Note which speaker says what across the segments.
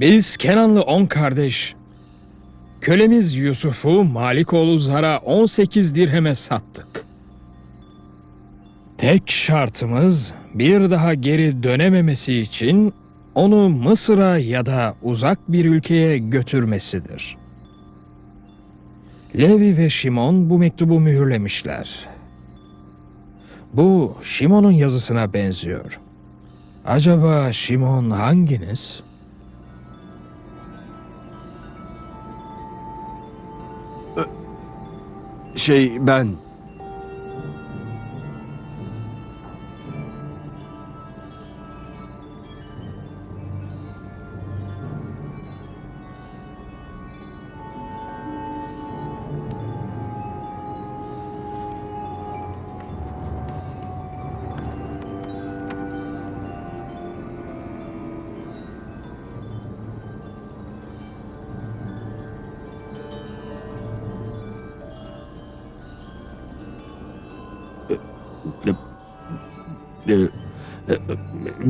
Speaker 1: Biz Kenanlı on kardeş, kölemiz Yusuf'u Malikoğlu Zar'a 18 dirheme sattık. Tek şartımız bir daha geri dönememesi için onu Mısır'a ya da uzak bir ülkeye götürmesidir. Levi ve Şimon bu mektubu mühürlemişler. Bu Şimon'un yazısına benziyor. Acaba Şimon hanginiz?
Speaker 2: Şey ben...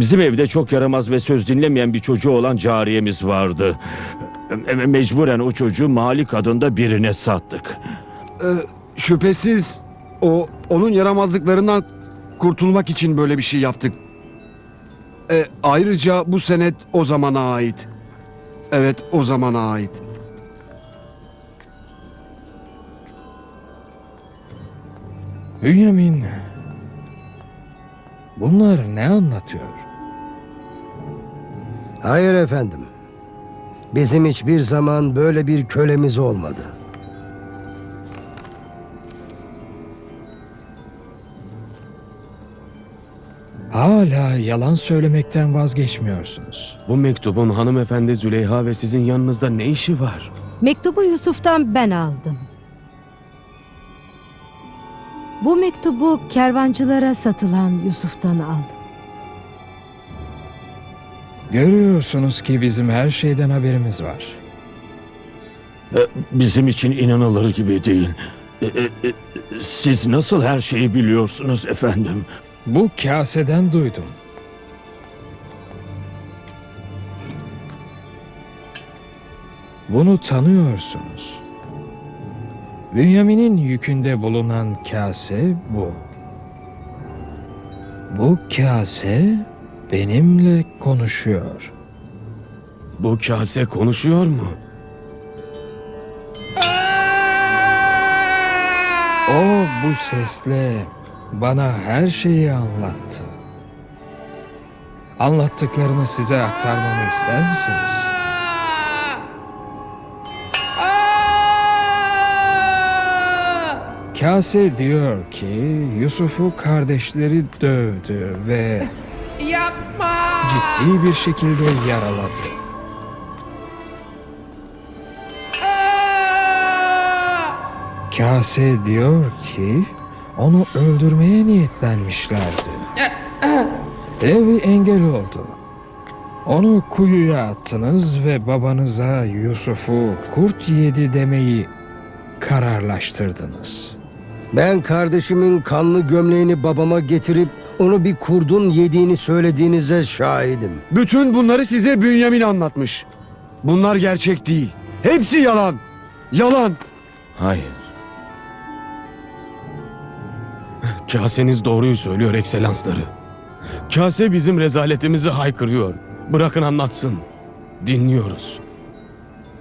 Speaker 3: Bizim evde çok yaramaz ve söz dinlemeyen bir çocuğu olan cariyemiz vardı. E, Mecburen o çocuğu Malik adında birine sattık.
Speaker 2: e, şüphesiz o onun yaramazlıklarından kurtulmak için böyle bir şey yaptık. E, ayrıca bu senet o zamana ait. Evet o zamana ait.
Speaker 1: Bünyamin, bunlar ne anlatıyor?
Speaker 4: Hayır efendim. Bizim hiçbir zaman böyle bir kölemiz olmadı.
Speaker 1: Hala yalan söylemekten vazgeçmiyorsunuz.
Speaker 5: Bu mektubun hanımefendi Züleyha ve sizin yanınızda ne işi var?
Speaker 6: Mektubu Yusuf'tan ben aldım. Bu mektubu kervancılara satılan Yusuf'tan aldım.
Speaker 1: Görüyorsunuz ki bizim her şeyden haberimiz var.
Speaker 3: E, Bizim için inanılır gibi değil. E, e, Siz nasıl her şeyi biliyorsunuz efendim?
Speaker 1: Bu kaseden duydum. Bunu tanıyorsunuz. Bünyamin'in yükünde bulunan kase bu. Bu kase benimle konuşuyor.
Speaker 5: Bu kase konuşuyor mu?
Speaker 1: O bu sesle bana her şeyi anlattı. Anlattıklarını size aktarmamı ister misiniz? Kase diyor ki Yusuf'u kardeşleri dövdü ve ciddi bir şekilde yaraladı. Kase diyor ki onu öldürmeye niyetlenmişlerdi. Levi engel oldu. Onu kuyuya attınız ve babanıza Yusuf'u kurt yedi demeyi kararlaştırdınız.
Speaker 4: Ben kardeşimin kanlı gömleğini babama getirip onu bir kurdun yediğini söylediğinize şahidim.
Speaker 2: Bütün bunları size Bünyamin anlatmış. Bunlar gerçek değil. Hepsi yalan. Yalan.
Speaker 5: Hayır. Kaseniz doğruyu söylüyor ekselansları. Kase bizim rezaletimizi haykırıyor. Bırakın anlatsın. Dinliyoruz.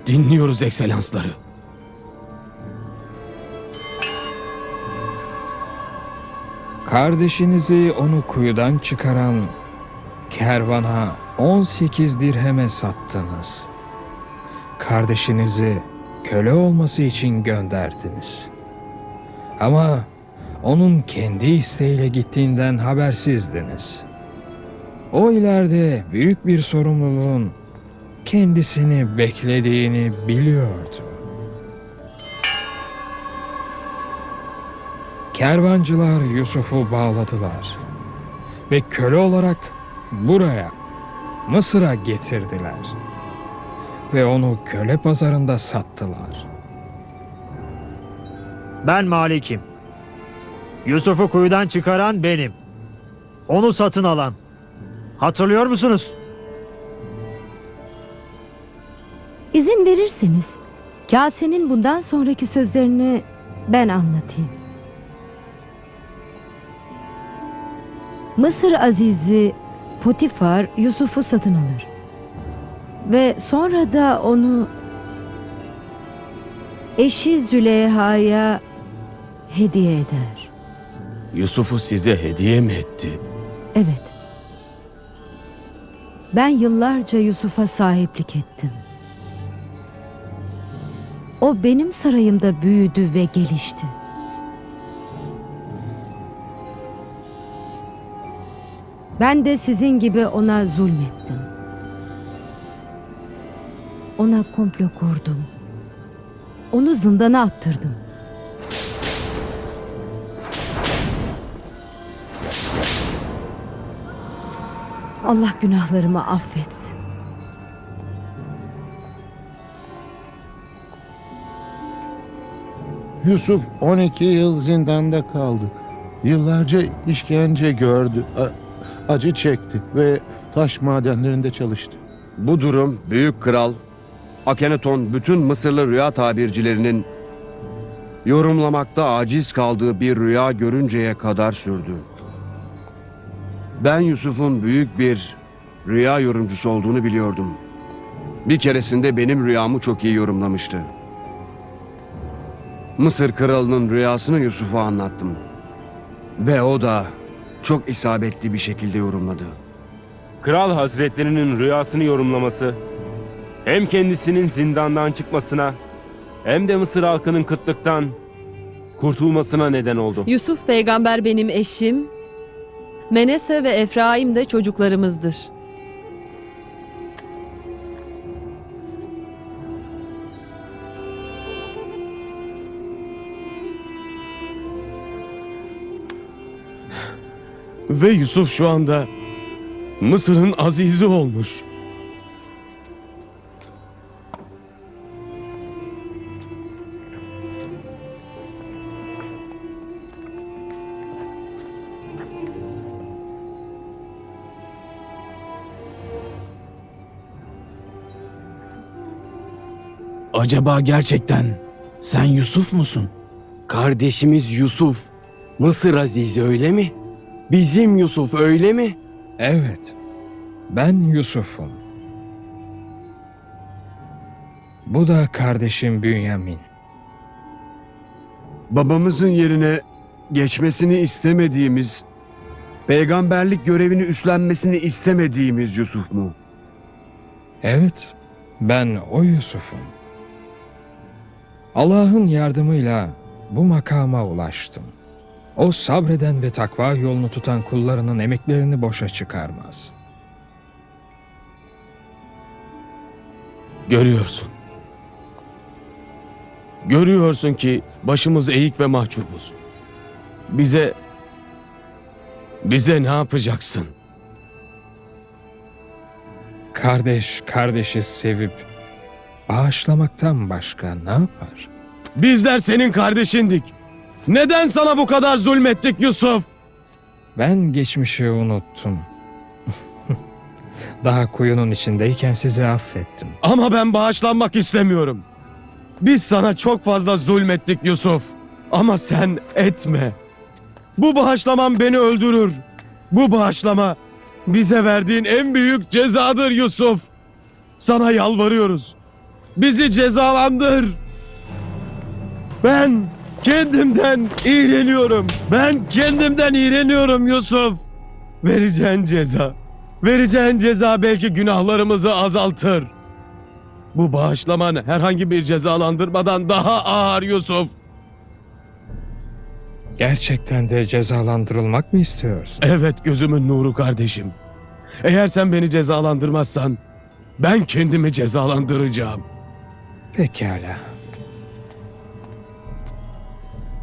Speaker 5: Dinliyoruz ekselansları.
Speaker 1: Kardeşinizi onu kuyudan çıkaran kervana 18 dirheme sattınız. Kardeşinizi köle olması için gönderdiniz. Ama onun kendi isteğiyle gittiğinden habersizdiniz. O ileride büyük bir sorumluluğun kendisini beklediğini biliyordu. Kervancılar Yusuf'u bağladılar ve köle olarak buraya Mısır'a getirdiler ve onu köle pazarında sattılar.
Speaker 7: Ben Malik'im. Yusuf'u kuyudan çıkaran benim. Onu satın alan. Hatırlıyor musunuz?
Speaker 6: İzin verirseniz Kase'nin bundan sonraki sözlerini ben anlatayım. Mısır Azizi Potifar Yusuf'u satın alır. Ve sonra da onu eşi Züleyha'ya hediye eder.
Speaker 5: Yusuf'u size hediye mi etti?
Speaker 6: Evet. Ben yıllarca Yusuf'a sahiplik ettim. O benim sarayımda büyüdü ve gelişti. Ben de sizin gibi ona zulmettim. Ona komplo kurdum. Onu zindana attırdım. Allah günahlarımı affetsin.
Speaker 8: Yusuf 12 yıl zindanda kaldı. Yıllarca işkence gördü, acı çekti ve taş madenlerinde çalıştı.
Speaker 2: Bu durum büyük kral Akenaton bütün Mısırlı rüya tabircilerinin yorumlamakta aciz kaldığı bir rüya görünceye kadar sürdü. Ben Yusuf'un büyük bir rüya yorumcusu olduğunu biliyordum. Bir keresinde benim rüyamı çok iyi yorumlamıştı. Mısır kralının rüyasını Yusuf'a anlattım. Ve o da çok isabetli bir şekilde yorumladı.
Speaker 9: Kral Hazretlerinin rüyasını yorumlaması hem kendisinin zindandan çıkmasına hem de Mısır halkının kıtlıktan kurtulmasına neden oldu.
Speaker 10: Yusuf peygamber benim eşim, Menese ve Efraim de çocuklarımızdır.
Speaker 5: Ve Yusuf şu anda Mısır'ın azizi olmuş.
Speaker 11: Acaba gerçekten sen Yusuf musun?
Speaker 12: Kardeşimiz Yusuf, Mısır Azizi öyle mi? Bizim Yusuf öyle mi?
Speaker 1: Evet, ben Yusuf'um. Bu da kardeşim Bünyamin.
Speaker 2: babamızın yerine geçmesini istemediğimiz, peygamberlik görevini üstlenmesini istemediğimiz Yusuf mu?
Speaker 1: Evet, ben o Yusuf'um. Allah'ın yardımıyla bu makama ulaştım. O sabreden ve takva yolunu tutan kullarının emeklerini boşa çıkarmaz.
Speaker 5: Görüyorsun. Görüyorsun ki başımız eğik ve mahcubuz. Bize bize ne yapacaksın?
Speaker 1: Kardeş kardeşi sevip bağışlamaktan başka ne yapar?
Speaker 5: Bizler senin kardeşindik. Neden sana bu kadar zulmettik Yusuf?
Speaker 1: Ben geçmişi unuttum. Daha kuyunun içindeyken sizi affettim.
Speaker 5: Ama ben bağışlanmak istemiyorum. Biz sana çok fazla zulmettik Yusuf. Ama sen etme. Bu bağışlaman beni öldürür. Bu bağışlama bize verdiğin en büyük cezadır Yusuf. Sana yalvarıyoruz. Bizi cezalandır. Ben kendimden iğreniyorum. Ben kendimden iğreniyorum Yusuf. Vereceğin ceza. Vereceğin ceza belki günahlarımızı azaltır. Bu bağışlaman herhangi bir cezalandırmadan daha ağır Yusuf.
Speaker 1: Gerçekten de cezalandırılmak mı istiyorsun?
Speaker 5: Evet gözümün nuru kardeşim. Eğer sen beni cezalandırmazsan ben kendimi cezalandıracağım.
Speaker 1: Pekala.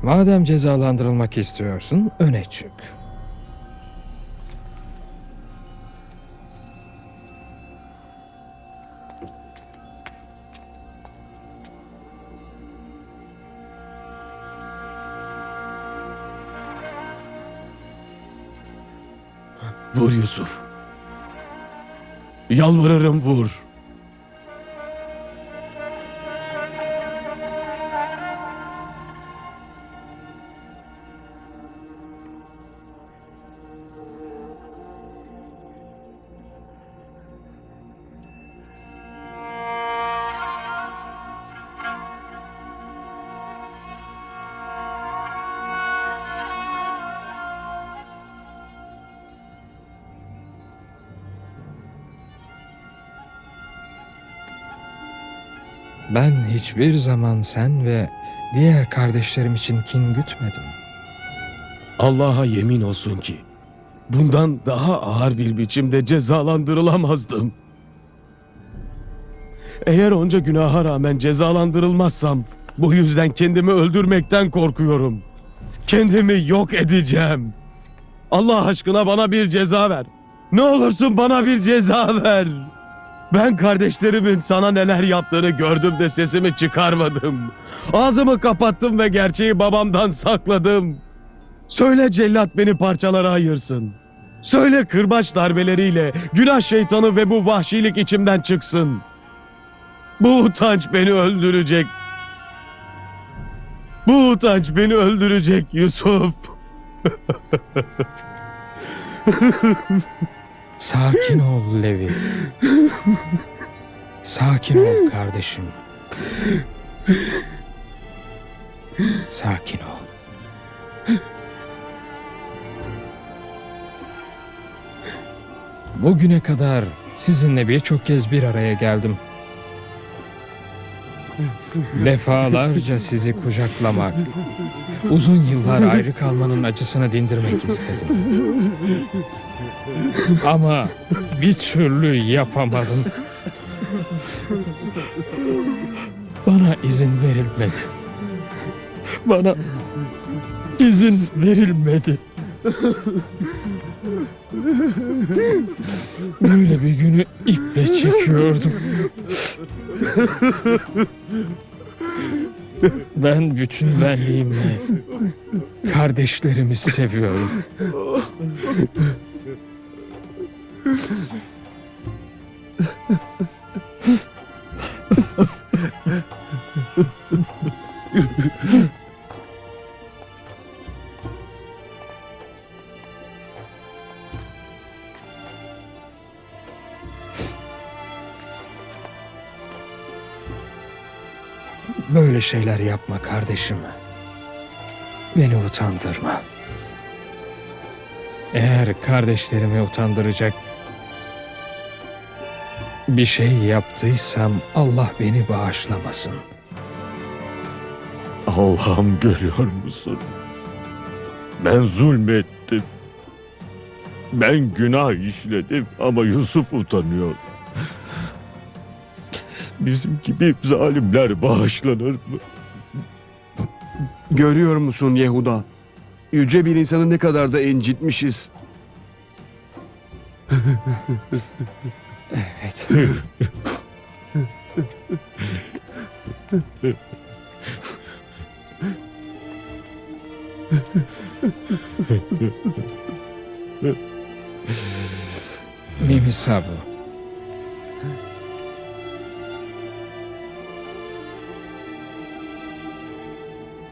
Speaker 1: Madem cezalandırılmak istiyorsun, öne çık.
Speaker 5: Vur Yusuf. Yalvarırım vur.
Speaker 1: Ben hiçbir zaman sen ve diğer kardeşlerim için kin gütmedim.
Speaker 5: Allah'a yemin olsun ki bundan daha ağır bir biçimde cezalandırılamazdım. Eğer onca günaha rağmen cezalandırılmazsam bu yüzden kendimi öldürmekten korkuyorum. Kendimi yok edeceğim. Allah aşkına bana bir ceza ver. Ne olursun bana bir ceza ver. Ben kardeşlerimin sana neler yaptığını gördüm de sesimi çıkarmadım. Ağzımı kapattım ve gerçeği babamdan sakladım. Söyle cellat beni parçalara ayırsın. Söyle kırbaç darbeleriyle günah şeytanı ve bu vahşilik içimden çıksın. Bu utanç beni öldürecek. Bu utanç beni öldürecek Yusuf.
Speaker 1: Sakin ol Levi. Sakin ol kardeşim. Sakin ol. Bugüne kadar sizinle birçok kez bir araya geldim. Defalarca sizi kucaklamak, uzun yıllar ayrı kalmanın acısını dindirmek istedim. Ama bir türlü yapamadım. Bana izin verilmedi. Bana izin verilmedi. Böyle bir günü iple çekiyordum. Ben bütün benliğimle kardeşlerimi seviyorum. Şeyler yapma kardeşim. Beni utandırma. Eğer kardeşlerimi utandıracak bir şey yaptıysam Allah beni bağışlamasın.
Speaker 3: Allah'ım görüyor musun? Ben zulmettim. Ben günah işledim ama Yusuf utanıyor. Bizim gibi zalimler bağışlanır mı?
Speaker 2: Görüyor musun Yehuda? Yüce bir insanı ne kadar da incitmişiz.
Speaker 1: Evet. Mimi Sabu.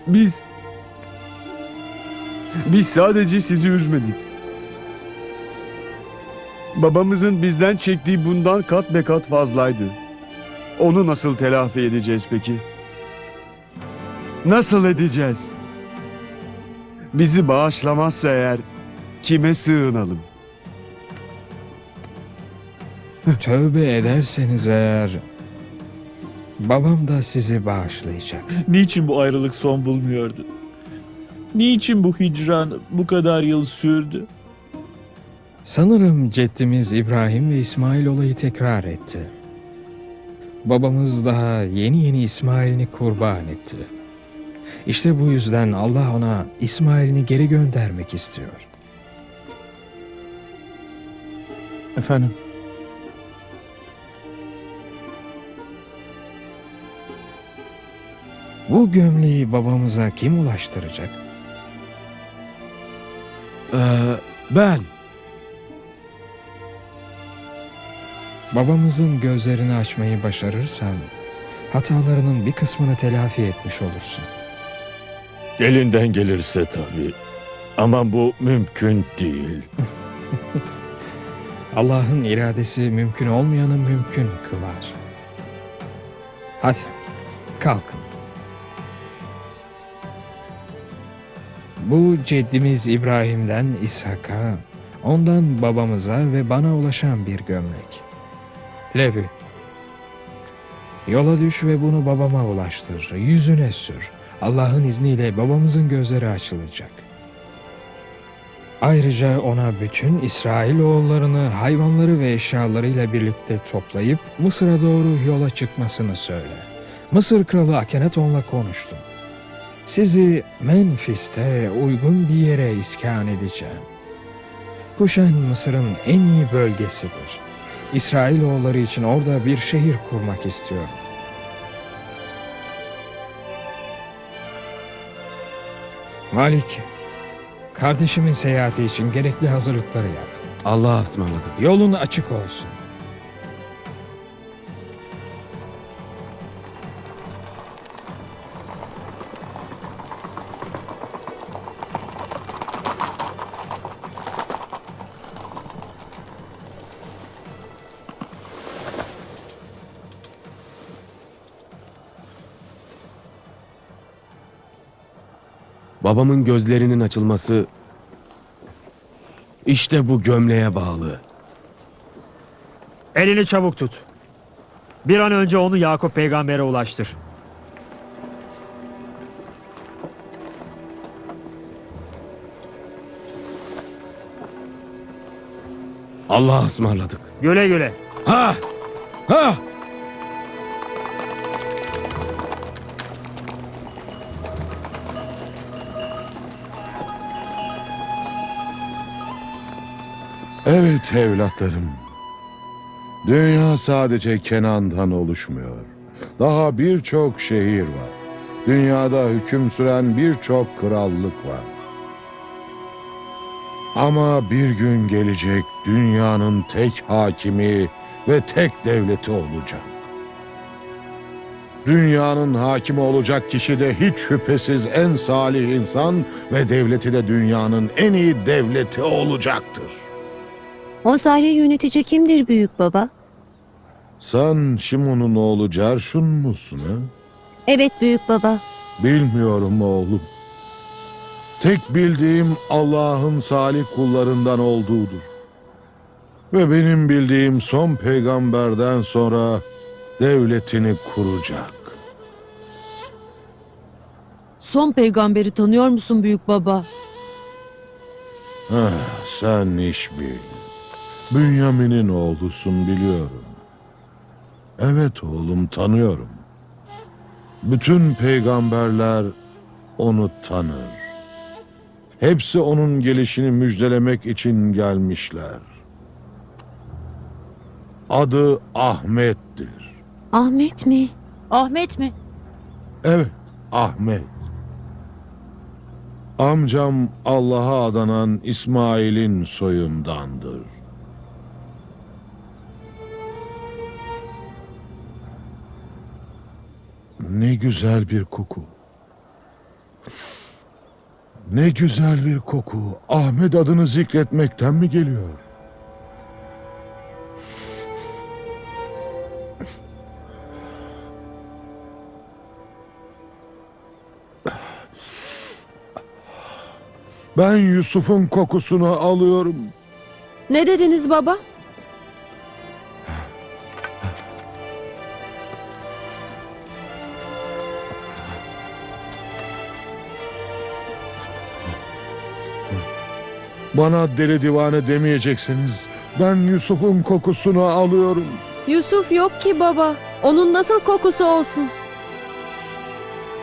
Speaker 2: Biz... Biz sadece sizi üzmedik. Babamızın bizden çektiği bundan kat be kat fazlaydı. Onu nasıl telafi edeceğiz peki? Nasıl edeceğiz? Bizi bağışlamazsa eğer kime sığınalım?
Speaker 1: Tövbe ederseniz eğer babam da sizi bağışlayacak.
Speaker 11: Niçin bu ayrılık son bulmuyordu? Niçin bu hicran bu kadar yıl sürdü?
Speaker 1: Sanırım ceddimiz İbrahim ve İsmail olayı tekrar etti. Babamız daha yeni yeni İsmail'ini kurban etti. İşte bu yüzden Allah ona İsmail'ini geri göndermek istiyor.
Speaker 8: Efendim,
Speaker 1: Bu gömleği babamıza kim ulaştıracak?
Speaker 5: Ee, ben.
Speaker 1: Babamızın gözlerini açmayı başarırsan hatalarının bir kısmını telafi etmiş olursun.
Speaker 3: Elinden gelirse tabii. Ama bu mümkün değil.
Speaker 1: Allah'ın iradesi mümkün olmayanı mümkün kılar. Hadi kalkın. Bu ceddimiz İbrahim'den İshak'a, ondan babamıza ve bana ulaşan bir gömlek. Levi, Yola düş ve bunu babama ulaştır. Yüzüne sür. Allah'ın izniyle babamızın gözleri açılacak. Ayrıca ona bütün İsrail oğullarını hayvanları ve eşyalarıyla birlikte toplayıp Mısır'a doğru yola çıkmasını söyle. Mısır kralı Akenaton'la konuştum. Sizi Menfis'te uygun bir yere iskan edeceğim. Kuşen Mısır'ın en iyi bölgesidir. İsrailoğulları için orada bir şehir kurmak istiyorum. Malik, kardeşimin seyahati için gerekli hazırlıkları yap.
Speaker 12: Allah'a ısmarladık.
Speaker 1: Yolun açık olsun.
Speaker 12: Babamın gözlerinin açılması işte bu gömleğe bağlı.
Speaker 7: Elini çabuk tut. Bir an önce onu Yakup peygambere ulaştır.
Speaker 12: Allah'a ısmarladık.
Speaker 7: Güle güle.
Speaker 12: Ha! Ha!
Speaker 8: Evet evlatlarım. Dünya sadece Kenan'dan oluşmuyor. Daha birçok şehir var. Dünyada hüküm süren birçok krallık var. Ama bir gün gelecek dünyanın tek hakimi ve tek devleti olacak. Dünyanın hakimi olacak kişi de hiç şüphesiz en salih insan ve devleti de dünyanın en iyi devleti olacaktır.
Speaker 13: O salih yönetici kimdir büyük baba?
Speaker 8: Sen Şimon'un oğlu Cerşun musun ha?
Speaker 13: Evet büyük baba.
Speaker 8: Bilmiyorum oğlum. Tek bildiğim Allah'ın salih kullarından olduğudur. Ve benim bildiğim son peygamberden sonra devletini kuracak.
Speaker 10: Son peygamberi tanıyor musun büyük baba?
Speaker 8: Ah, sen iş bil. Bünyamin'in oğlusun biliyorum. Evet oğlum tanıyorum. Bütün peygamberler onu tanır. Hepsi onun gelişini müjdelemek için gelmişler. Adı Ahmet'tir.
Speaker 13: Ahmet mi?
Speaker 10: Ahmet mi?
Speaker 8: Evet, Ahmet. Amcam Allah'a adanan İsmail'in soyundandır. Ne güzel bir koku. Ne güzel bir koku. Ahmet adını zikretmekten mi geliyor? Ben Yusuf'un kokusunu alıyorum.
Speaker 10: Ne dediniz baba?
Speaker 8: Bana deli divane demeyeceksiniz. Ben Yusuf'un kokusunu alıyorum.
Speaker 10: Yusuf yok ki baba. Onun nasıl kokusu olsun?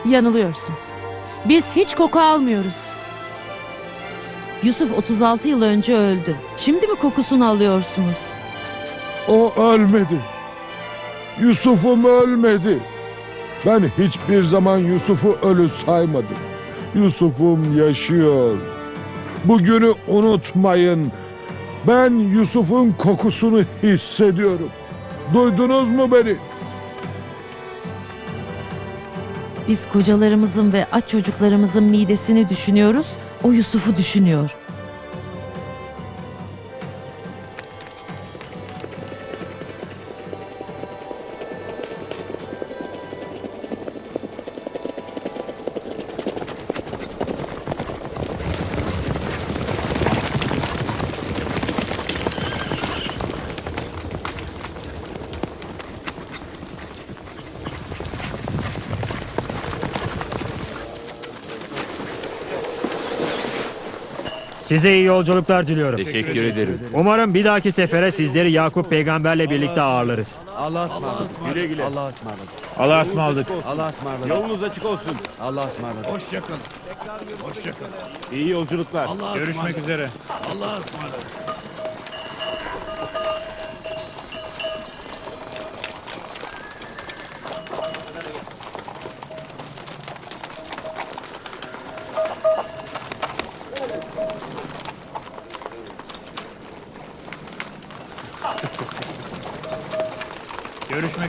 Speaker 13: Yanılıyorsun. Biz hiç koku almıyoruz. Yusuf 36 yıl önce öldü. Şimdi mi kokusunu alıyorsunuz?
Speaker 8: O ölmedi. Yusuf'um ölmedi. Ben hiçbir zaman Yusuf'u ölü saymadım. Yusuf'um yaşıyor. Bugünü unutmayın. Ben Yusuf'un kokusunu hissediyorum. Duydunuz mu beni?
Speaker 13: Biz kocalarımızın ve aç çocuklarımızın midesini düşünüyoruz. O Yusuf'u düşünüyor.
Speaker 7: Size iyi yolculuklar diliyorum.
Speaker 12: Teşekkür ederim.
Speaker 7: Umarım bir dahaki sefere sizleri Yakup peygamberle birlikte ağırlarız.
Speaker 2: Allah'a ısmarladık.
Speaker 3: Güle güle.
Speaker 2: Allah'a ısmarladık.
Speaker 11: Allah'a ısmarladık.
Speaker 2: Allah'a ısmarladık.
Speaker 3: Yolunuz açık olsun.
Speaker 2: Allah'a ısmarladık.
Speaker 3: İyi yolculuklar.
Speaker 11: Görüşmek üzere. Görüşmek